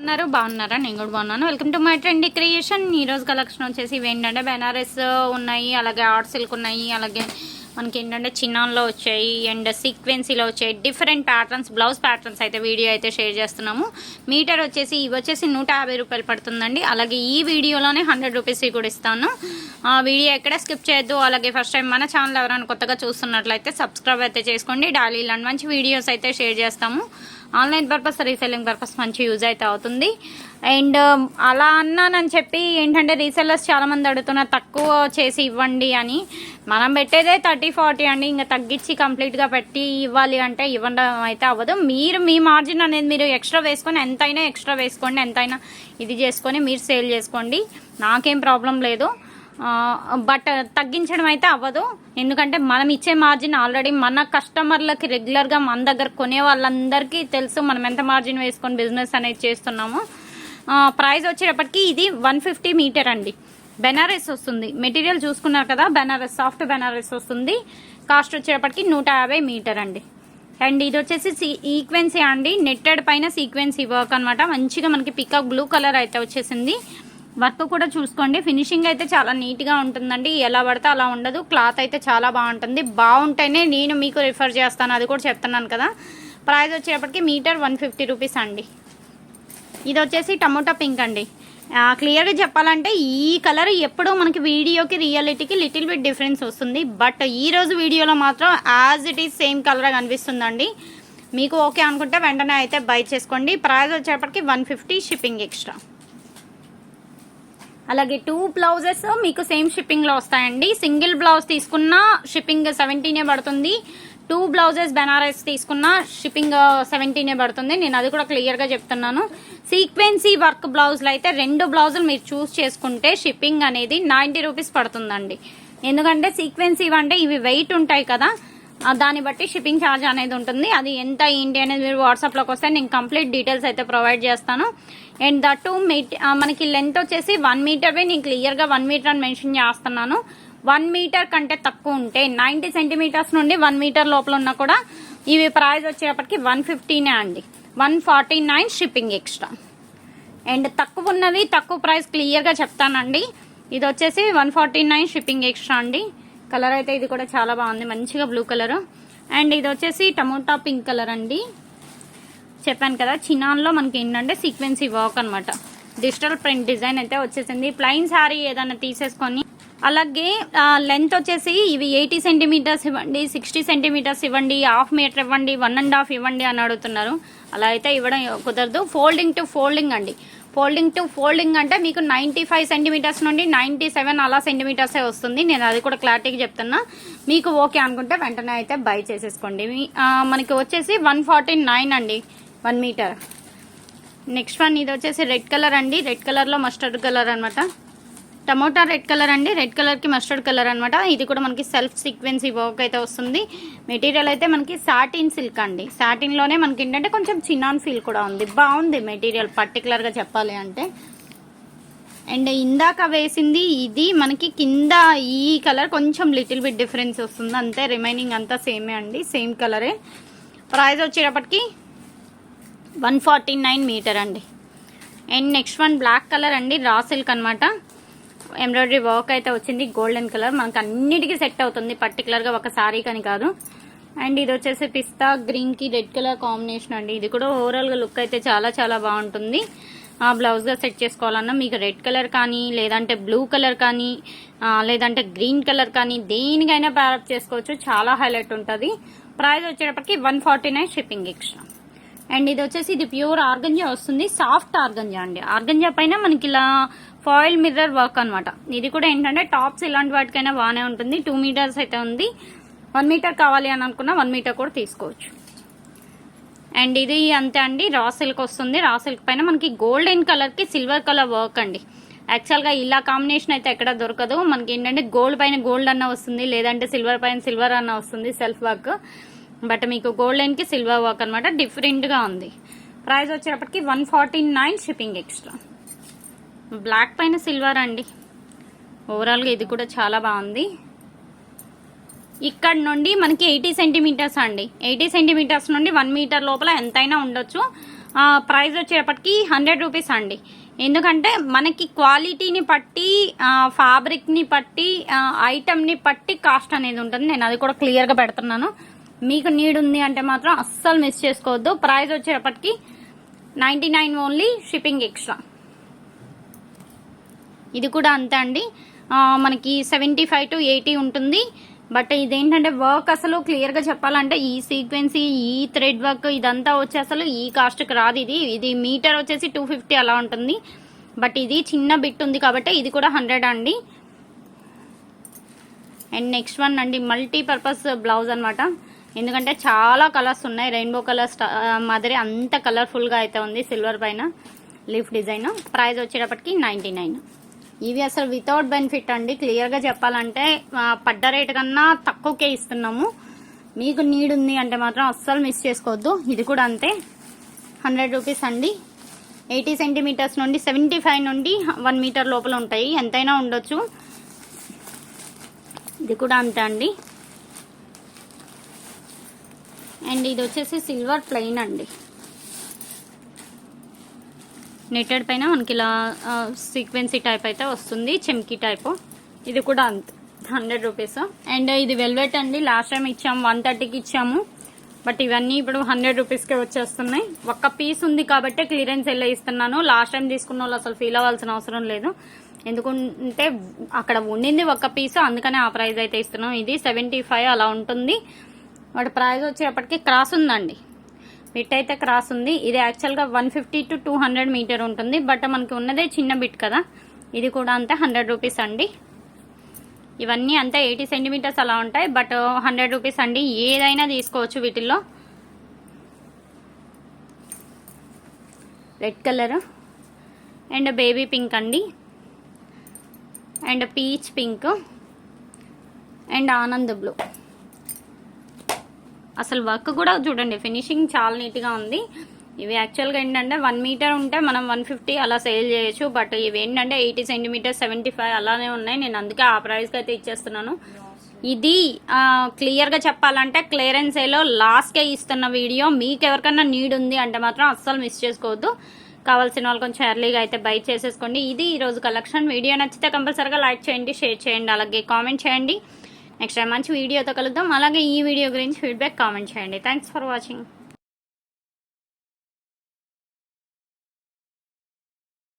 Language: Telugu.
ఉన్నారు బాగున్నారా? నేను కూడా బాగున్నాను. Welcome to my trendy creation ఈరోజు కలెక్షన్ వచ్చేసి ఇవి ఏంటంటే బెనారస్ ఉన్నాయి అలాగే ఆర్ట్ సిల్క్ ఉన్నాయి అలాగే మనకి ఏంటంటే చిన్నాల్లో వచ్చాయి అండ్ సీక్వెన్సీలో వచ్చాయి. డిఫరెంట్ ప్యాటర్న్స్ బ్లౌజ్ ప్యాటర్న్స్ అయితే వీడియో అయితే షేర్ చేస్తున్నాము. మీటర్ వచ్చేసి ఇవి వచ్చేసి నూట యాభై రూపాయలు పడుతుందండి. అలాగే ఈ వీడియోలోనే హండ్రెడ్ రూపీస్ కూడా ఇస్తాను. ఆ వీడియో ఎక్కడ స్కిప్ చేయొద్దు. అలాగే ఫస్ట్ టైం మన ఛానల్ ఎవరైనా కొత్తగా చూస్తున్నట్లయితే సబ్స్క్రైబ్ అయితే చేసుకోండి. డైలీ ఇలాంటి మంచి వీడియోస్ అయితే షేర్ చేస్తాము. ఆన్లైన్ పర్పస్ రీసెల్లింగ్ పర్పస్ మంచి యూజ్ అయితే అవుతుంది. అండ్ um, అలా అన్నానని చెప్పి ఏంటంటే రీసెల్లర్స్ చాలామంది అడుగుతున్నారు తక్కువ చేసి ఇవ్వండి అని. మనం పెట్టేదే థర్టీ ఫార్టీ అండి ఇంకా తగ్గించి కంప్లీట్గా పెట్టి ఇవ్వాలి అంటే ఇవ్వడం అయితే అవ్వదు. మీరు మీ మార్జిన్ అనేది మీరు ఎక్స్ట్రా వేసుకొని ఎంతైనా ఎక్స్ట్రా వేసుకోండి ఎంతైనా ఇది చేసుకొని మీరు సేల్ చేసుకోండి. నాకేం ప్రాబ్లం లేదు. బట్ తగ్గించడం అయితే అవ్వదు. ఎందుకంటే మనం ఇచ్చే మార్జిన్ ఆల్రెడీ మన కస్టమర్లకి రెగ్యులర్గా మన దగ్గర కొనే వాళ్ళందరికీ తెలుసు మనం ఎంత మార్జిన్ వేసుకొని బిజినెస్ అనేది చేస్తున్నాము. ప్రైస్ వచ్చేటప్పటికి ఇది వన్ ఫిఫ్టీ మీటర్ అండి. బెనారస్ వస్తుంది. మెటీరియల్ చూసుకున్నారు కదా బెనారస్ సాఫ్ట్ బెనారస్ వస్తుంది. కాస్ట్ వచ్చేటప్పటికి నూట యాభై మీటర్ అండి. అండ్ ఇది వచ్చేసి సీక్వెన్సీ అండి. నెట్టెడ్ పైన సీక్వెన్సీ వర్క్ అనమాట మంచిగా మనకి పికప్ బ్లూ కలర్ అయితే వచ్చేసింది. వర్క్ కూడా చూసుకోండి. ఫినిషింగ్ అయితే చాలా నీట్గా ఉంటుందండి. ఎలా పడితే అలా ఉండదు. క్లాత్ అయితే చాలా బాగుంటుంది. బాగుంటేనే నేను మీకు రిఫర్ చేస్తాను. అది కూడా చెప్తున్నాను కదా. ప్రైస్ వచ్చేటప్పటికి మీటర్ వన్ ఫిఫ్టీ రూపీస్ అండి. ఇది వచ్చేసి టమోటా పింక్ అండి. క్లియర్గా చెప్పాలంటే ఈ కలర్ ఎప్పుడూ మనకి వీడియోకి రియాలిటీకి లిటిల్ బిట్ డిఫరెన్స్ వస్తుంది. బట్ ఈరోజు వీడియోలో మాత్రం as it is same colour కనిపిస్తుందండి. మీకు ఓకే అనుకుంటే వెంటనే అయితే బై చేసుకోండి. ప్రైస్ వచ్చేటప్పటికి వన్ ఫిఫ్టీ షిప్పింగ్ ఎక్స్ట్రా. అలాగే టూ బ్లౌజెస్ మీకు సేమ్ షిప్పింగ్లో వస్తాయండి. సింగిల్ బ్లౌజ్ తీసుకున్న షిప్పింగ్ సెవెంటీనే పడుతుంది. టూ బ్లౌజెస్ బెనారస్ తీసుకున్న షిప్పింగ్ సెవెంటీనే పడుతుంది. నేను అది కూడా క్లియర్గా చెప్తున్నాను. సీక్వెన్సీ వర్క్ బ్లౌజ్లు అయితే రెండు బ్లౌజులు మీరు చూస్ చేసుకుంటే షిప్పింగ్ అనేది నైంటీ రూపీస్ పడుతుందండి. ఎందుకంటే సీక్వెన్సీ అంటే ఇవి వెయిట్ ఉంటాయి కదా దాన్ని బట్టి షిప్పింగ్ ఛార్జ్ అనేది ఉంటుంది. అది ఎంత ఏంటి అనేది మీరు వాట్సాప్లోకి వస్తే నేను కంప్లీట్ డీటెయిల్స్ అయితే ప్రొవైడ్ చేస్తాను. అండ్ దట్టు uh, మనకి లెంత్ వచ్చేసి వన్ మీటర్వే నేను క్లియర్గా వన్ మీటర్ అని మెన్షన్ చేస్తున్నాను. వన్ మీటర్ కంటే తక్కువ ఉంటే నైంటీ సెంటీమీటర్స్ నుండి వన్ మీటర్ లోపల ఉన్నా కూడా ఇవి ప్రైస్ వచ్చేటప్పటికి వన్ ఫిఫ్టీనే అండి. One forty nine shipping extra and తక్కువ ఉన్నవి తక్కువ ప్రైస్ క్లియర్గా చెప్తానండి. ఇది వచ్చేసి one forty nine shipping extra అండి. కలర్ అయితే ఇది కూడా చాలా బాగుంది. మంచిగా బ్లూ కలర్ అండ్ ఇది వచ్చేసి టమోటా పింక్ కలర్ అండి. చెప్పాను కదా చినాన్లో మనకి ఏంటంటే సీక్వెన్సీ వర్క్ అనమాట డిజిటల్ ప్రింట్ డిజైన్ అయితే వచ్చేసింది. ప్లెయిన్ శారీ ఏదైనా తీసేసుకొని అలాగే లెంత్ వచ్చేసి ఇవి ఎయిటీ సెంటీమీటర్స్ ఇవ్వండి సిక్స్టీ సెంటీమీటర్స్ ఇవ్వండి హాఫ్ మీటర్ ఇవ్వండి వన్ అండ్ హాఫ్ ఇవ్వండి అని అడుగుతున్నారు. అలా అయితే ఇవ్వడం కుదరదు. ఫోల్డింగ్ టు ఫోల్డింగ్ అండి. ఫోల్డింగ్ టు ఫోల్డింగ్ అంటే మీకు నైంటీ ఫైవ్ సెంటీమీటర్స్ నుండి నైంటీ సెవెన్ అలా సెంటీమీటర్సే వస్తుంది. నేను అది కూడా క్లారిటీగా చెప్తున్నా. మీకు ఓకే అనుకుంటే వెంటనే అయితే బై చేసేసుకోండి. మనకి వచ్చేసి వన్ ఫార్టీ నైన్ అండి. One metre. నెక్స్ట్ వన్ ఇది వచ్చేసి రెడ్ కలర్ అండి. రెడ్ కలర్లో మస్టర్డ్ కలర్ అనమాట టమోటా రెడ్ కలర్ అండి. రెడ్ కలర్కి మస్టర్డ్ కలర్ అనమాట ఇది కూడా మనకి సెల్ఫ్ సీక్వెన్సీ వర్క్ అయితే వస్తుంది. మెటీరియల్ అయితే మనకి సాటిన్ సిల్క్ అండి. సాటిన్లోనే మనకి ఏంటంటే కొంచెం చిన్నాన్ ఫీల్ కూడా ఉంది. బాగుంది మెటీరియల్ పర్టికులర్గా చెప్పాలి అంటే. అండ్ ఇందాక వేసింది ఇది మనకి కింద ఈ కలర్ కొంచెం లిటిల్ బిట్ డిఫరెన్స్ వస్తుంది. అంతే రిమైనింగ్ అంతా సేమే అండి. సేమ్ కలరే ప్రైస్ వచ్చేటప్పటికి వన్ ఫార్టీ నైన్ మీటర్ అండి. And next one black colour అండి రా సిల్క్ అనమాట ఎంబ్రాయిడరీ వర్క్ అయితే వచ్చింది గోల్డెన్ కలర్. మనకు అన్నిటికీ సెట్ అవుతుంది పర్టికులర్గా ఒక సారీ కానీ కాదు. అండ్ ఇది వచ్చేసి పిస్తా గ్రీన్కి రెడ్ కలర్ కాంబినేషన్ అండి. ఇది కూడా ఓవరాల్గా లుక్ అయితే చాలా చాలా బాగుంటుంది. ఆ బ్లౌజ్గా సెట్ చేసుకోవాలన్నా మీకు రెడ్ కలర్ కానీ లేదంటే బ్లూ కలర్ కానీ లేదంటే గ్రీన్ కలర్ కానీ దేనికైనా ప్యారప్ చేసుకోవచ్చు. చాలా హైలైట్ ఉంటుంది. ప్రైస్ వచ్చేటప్పటికి one forty nine shipping extra. And ఇది వచ్చేసి ఇది ప్యూర్ ఆర్గంజా వస్తుంది. సాఫ్ట్ ఆర్గంజా అండి. ఆర్గంజా పైన మనకి ఇలా ఫాయిల్ మిర్రర్ వర్క్ అనమాట ఇది కూడా ఏంటంటే టాప్స్ ఇలాంటి వాటికైనా బాగానే ఉంటుంది. టూ మీటర్స్ అయితే ఉంది. వన్ మీటర్ కావాలి అని అనుకున్నా వన్ మీటర్ కూడా తీసుకోవచ్చు. అండ్ ఇది అంతే అండి. రా సిల్క్ వస్తుంది. రా సిల్క్ పైన మనకి గోల్డెన్ కలర్కి సిల్వర్ కలర్ వర్క్ అండి. యాక్చువల్గా ఇలా కాంబినేషన్ అయితే ఎక్కడ దొరకదు. మనకి ఏంటంటే గోల్డ్ పైన గోల్డ్ అన్న వస్తుంది. లేదంటే సిల్వర్ పైన సిల్వర్ అన్న వస్తుంది. Self work. బట్ మీకు గోల్డెన్కి సిల్వర్ వర్క్ అనమాట డిఫరెంట్గా ఉంది. ప్రైస్ వచ్చేటప్పటికి one forty nine shipping extra black పైన సిల్వర్ అండి. ఓవరాల్గా ఇది కూడా చాలా బాగుంది. ఇక్కడ నుండి మనకి ఎయిటీ సెంటీమీటర్స్ అండి. ఎయిటీ సెంటీమీటర్స్ నుండి వన్ మీటర్ లోపల ఎంతైనా ఉండొచ్చు. ప్రైస్ వచ్చేటప్పటికి హండ్రెడ్ రూపీస్ అండి. ఎందుకంటే మనకి క్వాలిటీని బట్టి ఫ్యాబ్రిక్ని బట్టి ఐటమ్ని బట్టి కాస్ట్ అనేది ఉంటుంది. నేను అది కూడా క్లియర్గా పెడుతున్నాను. మీకు నీడ్ ఉంది అంటే మాత్రం అస్సలు మిస్ చేసుకోవద్దు. ప్రైస్ వచ్చేటప్పటికి ninety nine only shipping extra ఇది కూడా అంతే అండి. మనకి సెవెంటీ ఫైవ్ టు ఎయిటీ ఉంటుంది. బట్ ఇదేంటంటే వర్క్ అసలు క్లియర్గా చెప్పాలంటే ఈ సీక్వెన్సీ ఈ థ్రెడ్ వర్క్ ఇదంతా వచ్చి అసలు ఈ కాస్ట్కి రాదు ఇది. ఇది మీటర్ వచ్చేసి టూ ఫిఫ్టీ అలా ఉంటుంది. బట్ ఇది చిన్న బిట్ ఉంది కాబట్టి ఇది కూడా హండ్రెడ్ అండి. అండ్ నెక్స్ట్ వన్ అండి మల్టీపర్పస్ బ్లౌజ్ అన్నమాట. ఎందుకంటే చాలా కలర్స్ ఉన్నాయి. రెయిన్బో కలర్స్ మాదిరి అంత కలర్ఫుల్గా అయితే ఉంది సిల్వర్ పైన లీఫ్ డిజైన్. ప్రైస్ వచ్చేటప్పటికి నైంటీ నైన్. ఇవి అసలు వితౌట్ బెనిఫిట్ అండి. క్లియర్గా చెప్పాలంటే పడ్డ రేట్ కన్నా తక్కువకే ఇస్తున్నాము. మీకు నీడ్ ఉంది అంటే మాత్రం అస్సలు మిస్ చేసుకోవద్దు. ఇది కూడా అంతే. హండ్రెడ్ రూపీస్ అండి. ఎయిటీ సెంటీమీటర్స్ నుండి సెవెంటీ ఫైవ్ నుండి వన్ మీటర్ లోపల ఉంటాయి. ఎంతైనా ఉండొచ్చు. ఇది కూడా అంతే అండి. అండ్ ఇది వచ్చేసి సిల్వర్ ప్లెయిన్ అండి. నెట్టెడ్ పైన మనకి ఇలా సీక్వెన్సీ టైప్ అయితే వస్తుంది చెమ్కీ టైప్. ఇది కూడా అంత హండ్రెడ్ రూపీస్. అండ్ ఇది వెల్వెట్ అండి లాస్ట్ టైం ఇచ్చాము వన్ థర్టీకి ఇచ్చాము. బట్ ఇవన్నీ ఇప్పుడు హండ్రెడ్ రూపీస్కే వచ్చేస్తున్నాయి. ఒక్క పీస్ ఉంది కాబట్టి క్లియరెన్స్ వెళ్ళి ఇస్తున్నాను. లాస్ట్ టైం తీసుకున్న వాళ్ళు అసలు ఫీల్ అవ్వాల్సిన అవసరం లేదు. ఎందుకంటే అక్కడ ఉండింది ఒక్క పీస్ అందుకనే ఆ ప్రైస్ అయితే ఇస్తున్నాం. ఇది సెవెంటీ ఫైవ్ అలా ఉంటుంది. వాటి ప్రైస్ వచ్చేటప్పటికి క్రాస్ ఉందండి. బిట్ అయితే క్రాస్ ఉంది. ఇది యాక్చువల్గా one fifty to two hundred metre ఉంటుంది. బట్ మనకి ఉన్నదే చిన్న బిట్ కదా. ఇది కూడా అంతే హండ్రెడ్ రూపీస్ అండి. ఇవన్నీ అంతా ఎయిటీ సెంటీమీటర్స్ అలా ఉంటాయి. బట్ హండ్రెడ్ రూపీస్ అండి. ఏదైనా తీసుకోవచ్చు వీటిల్లో. Red colour. And baby pink అండి. And peach pink. అండ్ ఆనంద్ బ్లూ. అసలు వర్క్ కూడా చూడండి ఫినిషింగ్ చాలా నీట్గా ఉంది. ఇవి యాక్చువల్గా ఏంటంటే వన్ మీటర్ ఉంటే మనం వన్ ఫిఫ్టీ అలా సేల్ చేయొచ్చు బట్ ఇవి ఏంటంటే ఎయిటీ సెంటీమీటర్ సెవెంటీ ఫైవ్ అలానే ఉన్నాయి. నేను అందుకే ఆ ప్రైస్కి అయితే ఇచ్చేస్తున్నాను. ఇది క్లియర్గా చెప్పాలంటే క్లియరెన్స్ ఏలో లాస్ట్కే ఇస్తున్న వీడియో మీకు ఎవరికన్నా నీడ్ ఉంది అంటే మాత్రం అస్సలు మిస్ చేసుకోవద్దు. కావాల్సిన వాళ్ళు కొంచెం ఎర్లీగా అయితే బై చేసేసుకోండి. ఇది ఈరోజు కలెక్షన్ వీడియో నచ్చితే కంపల్సరీగా లైక్ చేయండి షేర్ చేయండి అలాగే కామెంట్ చేయండి. నెక్స్ట్ టైం మంచి వీడియోతో కలుద్దాం. అలాగే ఈ వీడియో గురించి ఫీడ్బ్యాక్ కామెంట్ చేయండి. Thanks for watching